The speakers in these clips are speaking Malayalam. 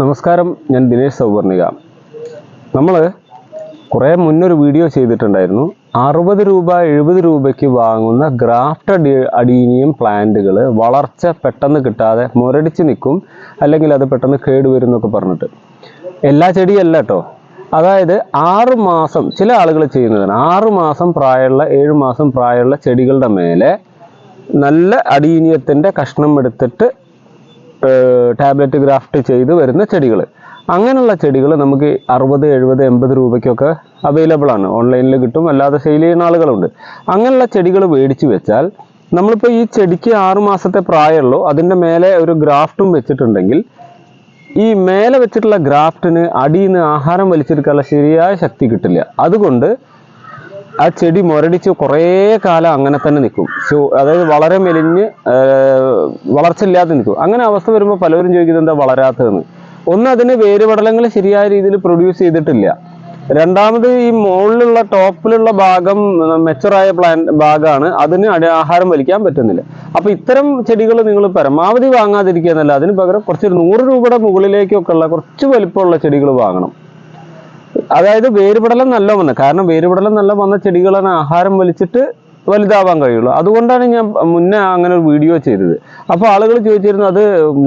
നമസ്കാരം ഞാൻ ദിനേശ് സൗവർണിക. നമ്മൾ കുറേ മുന്നൊരു വീഡിയോ ചെയ്തിട്ടുണ്ടായിരുന്നു. അറുപത് രൂപ എഴുപത് രൂപയ്ക്ക് വാങ്ങുന്ന ഗ്രാഫ്റ്റഡ് അഡീനിയം പ്ലാന്റുകൾ വളർച്ച പെട്ടെന്ന് കിട്ടാതെ മുരടിച്ച് നിൽക്കും അല്ലെങ്കിൽ അത് പെട്ടെന്ന് കേടുവരും എന്നൊക്കെ പറഞ്ഞിട്ട്. എല്ലാ ചെടിയല്ല കേട്ടോ അതായത് ആറ് മാസം ചില ആളുകൾ ചെയ്യുന്നതാണ്. ആറ് മാസം പ്രായമുള്ള ഏഴ് മാസം പ്രായമുള്ള ചെടികളുടെ മേലെ നല്ല അടീനിയത്തിന്റെ കഷ്ണം എടുത്തിട്ട് ടാബ്ലറ്റ് ഗ്രാഫ്റ്റ് ചെയ്ത് വരുന്ന ചെടികൾ. അങ്ങനെയുള്ള ചെടികൾ നമുക്ക് അറുപത് എഴുപത് എൺപത് രൂപയ്ക്കൊക്കെ അവൈലബിൾ ആണ്. ഓൺലൈനിൽ കിട്ടും. അല്ലാതെ സെയിൽ ചെയ്യുന്ന ആളുകളുണ്ട്. അങ്ങനെയുള്ള ചെടികൾ മേടിച്ച് വെച്ചാൽ നമ്മളിപ്പോൾ ഈ ചെടിക്ക് ആറുമാസത്തെ പ്രായമുള്ളൂ. അതിന്റെ മേലെ ഒരു ഗ്രാഫ്റ്റും വെച്ചിട്ടുണ്ടെങ്കിൽ ഈ മേലെ വെച്ചിട്ടുള്ള ഗ്രാഫ്റ്റിന് അടിയിൽ നിന്ന് ആഹാരം വലിച്ചെടുക്കാനുള്ള ശരിയായ ശക്തി കിട്ടില്ല. അതുകൊണ്ട് ആ ചെടി മുരടിച്ച് കുറേ കാലം അങ്ങനെ തന്നെ നിൽക്കും. സോ അതായത് വളരെ മെലിഞ്ഞ് വളർച്ചയില്ലാതെ നിൽക്കും. അങ്ങനെ അവസ്ഥ വരുമ്പോൾ പലവരും ചോദിക്കുന്നത് എന്താ വളരാത്തതെന്ന്. ഒന്ന് അതിന് വേരുപടലങ്ങൾ ശരിയായ രീതിയിൽ പ്രൊഡ്യൂസ് ചെയ്തിട്ടില്ല. രണ്ടാമത് ഈ മുകളിലുള്ള ടോപ്പിലുള്ള ഭാഗം മെച്ചറായ പ്ലാൻ ഭാഗമാണ്. അതിന് ആഹാരം വലിക്കാൻ പറ്റുന്നില്ല. അപ്പൊ ഇത്തരം ചെടികൾ നിങ്ങൾ പരമാവധി വാങ്ങാതിരിക്കുക എന്നല്ല അതിന് പകരം കുറച്ചൊരു നൂറ് രൂപയുടെ മുകളിലേക്കൊക്കെ ഉള്ള കുറച്ച് വലിപ്പമുള്ള ചെടികൾ വാങ്ങണം. അതായത് വേരുപടലം നല്ല വന്ന. കാരണം വേരുപടലം നല്ല വന്ന ചെടികളാണ് ആഹാരം വലിച്ചിട്ട് വലുതാവാൻ കഴിയുള്ളൂ. അതുകൊണ്ടാണ് ഞാൻ മുന്നേ അങ്ങനെ ഒരു വീഡിയോ ചെയ്തത്. അപ്പോൾ ആളുകൾ ചോദിച്ചിരുന്നു അത്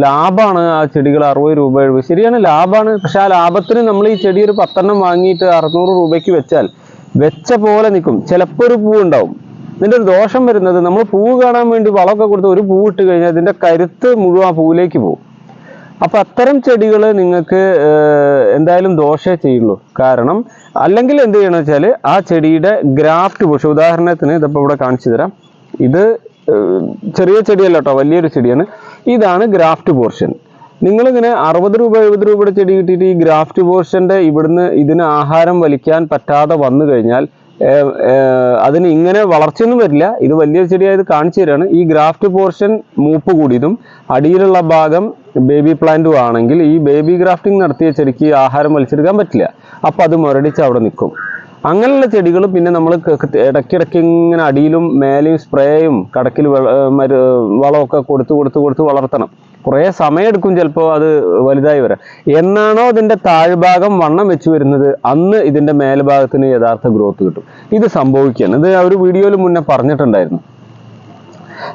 ലാഭമാണ് ആ ചെടികൾ അറുപത് രൂപ എഴുപത്? ശരിയാണ് ലാഭമാണ്. പക്ഷെ ആ ലാഭത്തിന് നമ്മൾ ഈ ചെടി ഒരു പത്തെണ്ണം വാങ്ങിയിട്ട് അറുന്നൂറ് രൂപയ്ക്ക് വെച്ചാൽ വെച്ച പോലെ നിൽക്കും. ചിലപ്പോൾ ഒരു പൂ ഉണ്ടാവും. ഇതിന്റെ ഒരു ദോഷം വരുന്നത് നമ്മൾ പൂവ് കാണാൻ വേണ്ടി വളമൊക്കെ കൊടുത്ത് ഒരു പൂ ഇട്ട് കഴിഞ്ഞാൽ അതിന്റെ കരുത്ത് മുഴുവൻ ആ പൂവിലേക്ക് പോകും. അപ്പൊ അത്തരം ചെടികൾ നിങ്ങൾക്ക് എന്തായാലും ദോഷേ ചെയ്യുള്ളൂ. കാരണം അല്ലെങ്കിൽ എന്ത് ചെയ്യണം വെച്ചാൽ ആ ചെടിയുടെ ഗ്രാഫ്റ്റ് പോഷൻ ഉദാഹരണത്തിന് ഇതിപ്പോൾ ഇവിടെ കാണിച്ചു തരാം. ഇത് ചെറിയ ചെടിയല്ല കേട്ടോ വലിയൊരു ചെടിയാണ്. ഇതാണ് ഗ്രാഫ്റ്റ് പോർഷൻ. നിങ്ങളിങ്ങനെ അറുപത് രൂപ എഴുപത് രൂപയുടെ ചെടി കിട്ടിയിട്ട് ഈ ഗ്രാഫ്റ്റ് പോർഷന്റെ ഇവിടുന്ന് ഇതിന് ആഹാരം വലിക്കാൻ പറ്റാതെ വന്നു കഴിഞ്ഞാൽ അതിന് ഇങ്ങനെ വളർച്ചയൊന്നും വരില്ല. ഇത് വലിയ ചെടിയായത് കാണിച്ചു തരാണ്. ഈ ഗ്രാഫ്റ്റ് പോർഷൻ മൂപ്പ് കൂടിയതും അടിയിലുള്ള ഭാഗം ബേബി പ്ലാന്റും ആണെങ്കിൽ ഈ ബേബി ഗ്രാഫ്റ്റിംഗ് നടത്തിയ ചെടിക്ക് ആഹാരം വലിച്ചെടുക്കാൻ പറ്റില്ല. അപ്പം അത് മുരടിച്ച് അവിടെ നിൽക്കും. അങ്ങനെയുള്ള ചെടികൾ പിന്നെ നമ്മൾ ഇടയ്ക്കിടയ്ക്ക് ഇങ്ങനെ അടിയിലും മേലെയും സ്പ്രേയും കടക്കിൽ മരു വളമൊക്കെ കൊടുത്ത് കൊടുത്ത് കൊടുത്ത് വളർത്തണം. കുറേ സമയമെടുക്കും ചിലപ്പോൾ അത് വലുതായി വരാം എന്നാണോ അതിന്റെ താഴ്ഭാഗം വണ്ണം വെച്ച് വരുന്നത്? അന്ന് ഇതിന്റെ മേൽഭാഗത്തിന് യഥാർത്ഥ ഗ്രോത്ത് കിട്ടും. ഇത് സംഭവിക്കുകയാണ്. ഇത് ഒരു വീഡിയോയിൽ മുന്നേ പറഞ്ഞിട്ടുണ്ടായിരുന്നു.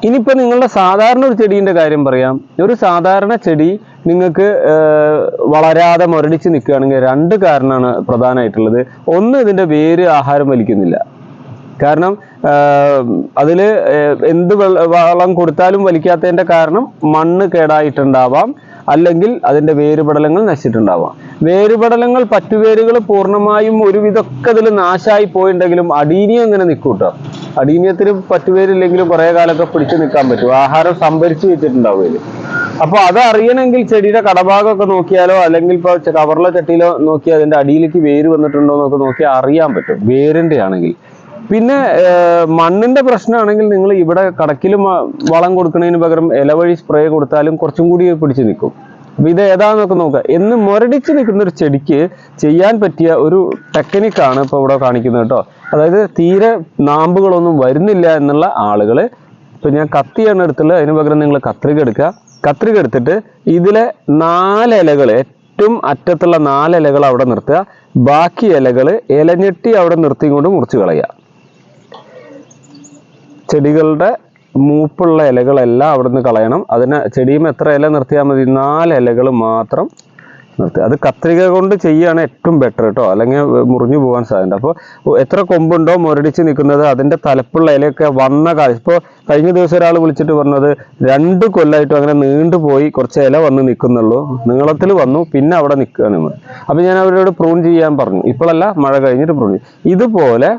ഇനിയിപ്പോൾ നിങ്ങളുടെ സാധാരണ ഒരു ചെടീന്റെ കാര്യം പറയാം. ഒരു സാധാരണ ചെടി നിങ്ങൾക്ക് വളരാതെ മുരടിച്ച് നിൽക്കുകയാണെങ്കിൽ രണ്ട് കാരണമാണ് പ്രധാനമായിട്ടുള്ളത്. ഒന്ന് ഇതിന്റെ വേര് ആഹാരം വലിക്കുന്നില്ല. കാരണം അതിൽ എന്ത് വളം കൊടുത്താലും വലിക്കാത്തതിന്റെ കാരണം മണ്ണ് കേടായിട്ടുണ്ടാവാം. അല്ലെങ്കിൽ അതിന്റെ വേരുപടലങ്ങൾ നശിച്ചിട്ടുണ്ടാവാം. വേരുപടലങ്ങൾ പറ്റുവേരുകൾ പൂർണമായും ഒരുവിധമൊക്കെ അതിൽ നാശമായി പോയിണ്ടെങ്കിലും അടീനിയം ഇങ്ങനെ നിൽക്കും കേട്ടോ അടീനിയത്തിന് പറ്റുവേരില്ലെങ്കിലും കുറേ കാലമൊക്കെ പിടിച്ചു നിൽക്കാൻ പറ്റും. ആഹാരം സംഭരിച്ചു വെച്ചിട്ടുണ്ടാവും ഇതിൽ അപ്പോൾ അത് ചെടിയുടെ കടഭാഗമൊക്കെ നോക്കിയാലോ അല്ലെങ്കിൽ ഇപ്പോൾ കവറിലോ ചട്ടിയിലോ നോക്കി അതിന്റെ അടിയിലേക്ക് വേര് വന്നിട്ടുണ്ടോ എന്നൊക്കെ നോക്കിയാൽ അറിയാൻ പറ്റും. വേരിന്റെ ആണെങ്കിൽ. പിന്നെ മണ്ണിന്റെ പ്രശ്നമാണെങ്കിൽ നിങ്ങൾ ഇവിടെ കടക്കിലും വളം കൊടുക്കുന്നതിന് പകരം ഇല വഴി സ്പ്രേ കൊടുത്താലും കുറച്ചും കൂടി പിടിച്ചു നിൽക്കും. അപ്പൊ ഇത് ഏതാന്നൊക്കെ നോക്കുക എന്ന് മുരടിച്ച് നിൽക്കുന്ന ഒരു ചെടിക്ക് ചെയ്യാൻ പറ്റിയ ഒരു ടെക്നിക്കാണ് ഇപ്പോൾ ഇവിടെ കാണിക്കുന്നത് കേട്ടോ. അതായത് തീരെ നാമ്പുകളൊന്നും വരുന്നില്ല എന്നുള്ള ആളുകൾ ഇപ്പൊ ഞാൻ കത്തിയാണ് എടുത്തുള്ളത്. അതിന് പകരം നിങ്ങൾ കത്രിക എടുക്കുക. കത്രിക എടുത്തിട്ട് ഇതിലെ നാല് ഇലകൾ ഏറ്റവും അറ്റത്തുള്ള നാല് ഇലകൾ അവിടെ നിർത്തുക. ബാക്കി ഇലകൾ ഇലഞ്ഞെട്ടി അവിടെ നിർത്തിക്കൊണ്ട് മുറിച്ച് കളയുക. ചെടികളുടെ മൂപ്പുള്ള ഇലകളെല്ലാം അവിടുന്ന് കളയണം. അതിന് ചെടിയും എത്ര ഇല നിർത്തിയാൽ മതി? നാല് ഇലകൾ മാത്രം നിർത്തി. അത് കത്രിക കൊണ്ട് ചെയ്യുകയാണ് ഏറ്റവും ബെറ്റർ കേട്ടോ അല്ലെങ്കിൽ മുറിഞ്ഞു പോകാൻ സാധ്യത അപ്പോൾ എത്ര കൊമ്പുണ്ടോ മുരടിച്ച് നിൽക്കുന്നത് അതിന്റെ തലപ്പുള്ള ഇലയൊക്കെ വന്ന കാലം ഇപ്പോൾ കഴിഞ്ഞ ദിവസം ഒരാൾ വിളിച്ചിട്ട് പറഞ്ഞത് രണ്ട് കൊല്ലമായിട്ടും അങ്ങനെ നീണ്ടുപോയി കുറച്ച് ഇല വന്ന് നിൽക്കുന്നുള്ളൂ. നീളത്തിൽ വന്നു പിന്നെ അവിടെ നിൽക്കുകയാണ്. അപ്പോൾ ഞാൻ അവരോട് പ്രൂൺ ചെയ്യാൻ പറഞ്ഞു. ഇപ്പോഴല്ല മഴ കഴിഞ്ഞിട്ട് പ്രൂൺ ചെയ്യും ഇതുപോലെ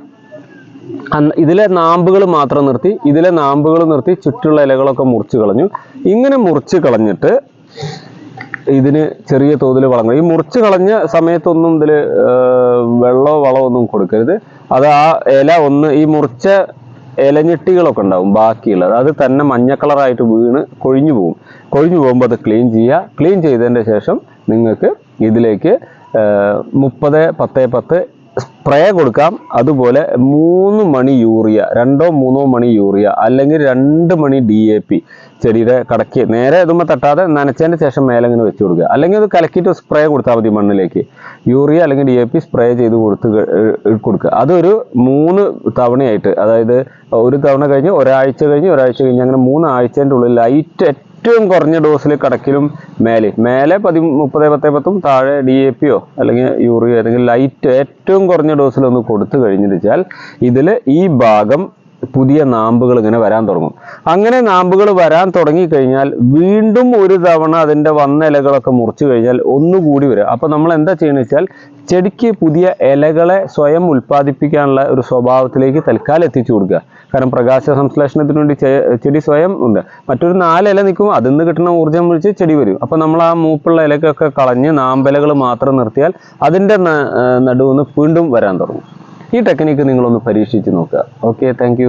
ഇതിലെ നാമ്പുകൾ മാത്രം നിർത്തി ഇതിലെ നാമ്പുകൾ നിർത്തി ചുറ്റുള്ള ഇലകളൊക്കെ മുറിച്ച് കളഞ്ഞു. ഇങ്ങനെ മുറിച്ച് കളഞ്ഞിട്ട് ഇതിന് ചെറിയ തോതിൽ വളം ഈ മുറിച്ച് കളഞ്ഞ സമയത്തൊന്നും ഇതിൽ വെള്ളമോ വളമോ ഒന്നും കൊടുക്കരുത്. അത് ആ ഇല ഒന്ന് ഈ മുറിച്ച ഇലഞ്ഞിട്ടികളൊക്കെ ഉണ്ടാവും ബാക്കിയുള്ളത്. അത് തന്നെ മഞ്ഞ കളറായിട്ട് വീണ് കൊഴിഞ്ഞു പോകും. കൊഴിഞ്ഞു പോകുമ്പോൾ അത് ക്ലീൻ ചെയ്യുക. ക്ലീൻ ചെയ്തതിന്റെ ശേഷം നിങ്ങൾക്ക് ഇതിലേക്ക് മുപ്പത് പത്ത് പത്ത് സ്പ്രേ കൊടുക്കാം. അതുപോലെ മൂന്ന് മണി യൂറിയ രണ്ടോ മൂന്നോ മണി യൂറിയ അല്ലെങ്കിൽ രണ്ട് മണി ഡി എ പി ചെടിയുടെ കടക്കി നേരെ ഇതുമ്പോൾ തട്ടാതെ നനച്ചതിന് ശേഷം മേലെ ഇങ്ങനെ വെച്ച് കൊടുക്കുക. അല്ലെങ്കിൽ അത് കലക്കിയിട്ട് സ്പ്രേ കൊടുത്താൽ മതി മണ്ണിലേക്ക്. യൂറിയ അല്ലെങ്കിൽ ഡി എ പി സ്പ്രേ ചെയ്ത് കൊടുത്ത് കൊടുക്കുക. അതൊരു മൂന്ന് തവണയായിട്ട്. അതായത് ഒരു തവണ കഴിഞ്ഞ് ഒരാഴ്ച കഴിഞ്ഞ് ഒരാഴ്ച കഴിഞ്ഞ് അങ്ങനെ മൂന്ന് ആഴ്ചേന്റെ ഉള്ളിൽ ലൈറ്റ് ഏറ്റവും കുറഞ്ഞ ഡോസിൽ കടക്കിലും മേലെ. മേലെ പതി മുപ്പത് പത്തേ പത്തും താഴെ ഡി എ പിയോ അല്ലെങ്കിൽ യൂറിയോ അല്ലെങ്കിൽ ലൈറ്റ് ഏറ്റവും കുറഞ്ഞ ഡോസിൽ ഒന്ന് കൊടുത്തു കഴിഞ്ഞിട്ട് വെച്ചാൽ ഇതിൽ ഈ ഭാഗം പുതിയ നാമ്പുകൾ ഇങ്ങനെ വരാൻ തുടങ്ങും. അങ്ങനെ നാമ്പുകൾ വരാൻ തുടങ്ങിക്കഴിഞ്ഞാൽ വീണ്ടും ഒരു തവണ അതിന്റെ വന്ന ഇലകളൊക്കെ മുറിച്ചു കഴിഞ്ഞാൽ ഒന്നുകൂടി വരും. അപ്പോൾ നമ്മൾ എന്താ ചെയ്യുന്നത് വെച്ചാൽ ചെടിക്ക് പുതിയ ഇലകളെ സ്വയം ഉൽപ്പാദിപ്പിക്കാനുള്ള ഒരു സ്വഭാവത്തിലേക്ക് തൽക്കാലം എത്തിച്ചു കൊടുക്കുക. കാരണം പ്രകാശ സംശ്ലേഷണത്തിന് വേണ്ടി ചെടി സ്വയം ഉണ്ട്. മറ്റൊരു നാല് ഇല നിൽക്കും അതിൽ നിന്ന് കിട്ടുന്ന ഊർജം വിളിച്ച് ചെടി വരും. അപ്പോൾ നമ്മൾ ആ മൂപ്പുള്ള ഇലകളൊക്കെ കളഞ്ഞ് നാമ്പലകൾ മാത്രം നിർത്തിയാൽ അതിന്റെ നടുവിന്ന് വീണ്ടും വരാൻ തുടങ്ങും. ഈ ടെക്നിക്ക് നിങ്ങളൊന്ന് പരീക്ഷിച്ച് നോക്കുക. Okay thank